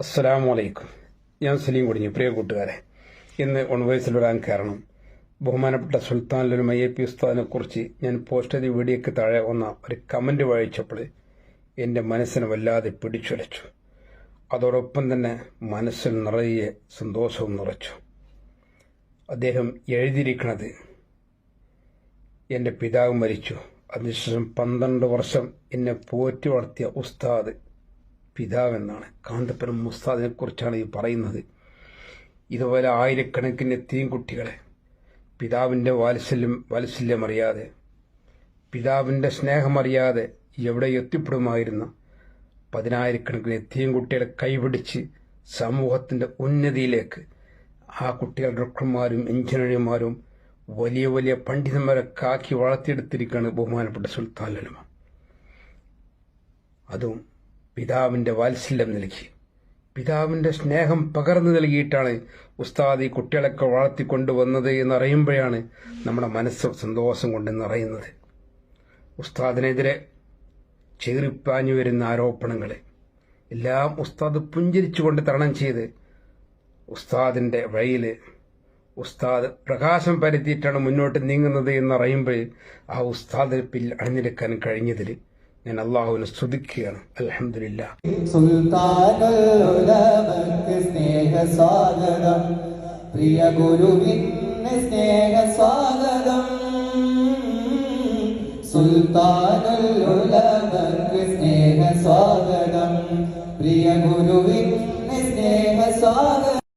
അസ്സലാമു അലൈക്കും ഞാൻ സലീം കുടിഞ്ഞു പ്രിയ കൂട്ടുകാരെ ഇന്ന് വൺവയസിൽ വരാൻ കാരണം ബഹുമാനപ്പെട്ട സുൽത്താൻ ഐ പി ഉസ്താദിനെ കുറിച്ച് ഞാൻ പോസ്റ്റ് ചെയ്ത വീഡിയോയ്ക്ക് താഴെ വന്ന ഒരു കമന്റ് വായിച്ചപ്പോൾ എന്റെ മനസ്സിനെ വല്ലാതെ പിടിച്ചുലച്ചു. അതോടൊപ്പം തന്നെ മനസ്സിൽ നിറയെ സന്തോഷവും നിറച്ചു. അദ്ദേഹം എഴുതിയിരിക്കുന്നത് എന്റെ പിതാവ് മരിച്ചു. അതിനുശേഷം പന്ത്രണ്ട് വർഷം എന്നെ പോറ്റി വളർത്തിയ ഉസ്താദ് പിതാവെന്നാണ് കാന്തപ്പുരം മുസ്താദിനെ കുറിച്ചാണ് ഈ പറയുന്നത്. ഇതുപോലെ ആയിരക്കണക്കിന് എത്തിയും കുട്ടികളെ പിതാവിന്റെ വാത്സല്യം വാത്സല്യമറിയാതെ പിതാവിന്റെ സ്നേഹമറിയാതെ എവിടെ എത്തിപ്പെടുമായിരുന്ന? പതിനായിരക്കണക്കിന് എത്തിയും കുട്ടികളെ കൈപിടിച്ച് സമൂഹത്തിന്റെ ഉന്നതിയിലേക്ക് ആ കുട്ടികൾ ഡോക്ടർമാരും എഞ്ചിനീയർമാരും വലിയ വലിയ പണ്ഡിതന്മാരെ കാക്കി വളർത്തിയെടുത്തിരിക്കുകയാണ് ബഹുമാനപ്പെട്ട സുൽത്താൻ ലലിമ അതും പിതാവിന്റെ വാത്സല്യം നൽകി. പിതാവിന്റെ സ്നേഹം പകർന്നു നൽകിയിട്ടാണ് ഉസ്താദ് കുട്ടികളൊക്കെ വളർത്തിക്കൊണ്ടുവന്നത് എന്നറിയുമ്പോഴാണ് നമ്മുടെ മനസ്സ് സന്തോഷം കൊണ്ട് നിറയുന്നത്. ഉസ്താദിനെതിരെ ചേറിപ്പാഞ്ഞു വരുന്ന ആരോപണങ്ങൾ എല്ലാം ഉസ്താദ് പുഞ്ചിരിച്ചുകൊണ്ട് തരണം ചെയ്ത് ഉസ്താദിന്റെ വഴിയിൽ ഉസ്താദ് പ്രകാശം പരത്തിയിട്ടാണ് മുന്നോട്ട് നീങ്ങുന്നത് എന്നറിയുമ്പോൾ ആ ഉസ്താദിന് പിൽ അണിഞ്ഞെടുക്കാൻ കഴിഞ്ഞതിൽ ഞാൻ അള്ളാഹുവിനെ സ്തുതിക്കുകയാണ്. അലഹമില്ല പ്രിയ ഗുരുവിന് സ്നേഹ സ്വാഗതം സുൽത്താനുള്ളവർക്ക് സ്നേഹ സ്വാഗതം പ്രിയ ഗുരുവിന് സ്നേഹ സ്വാഗതം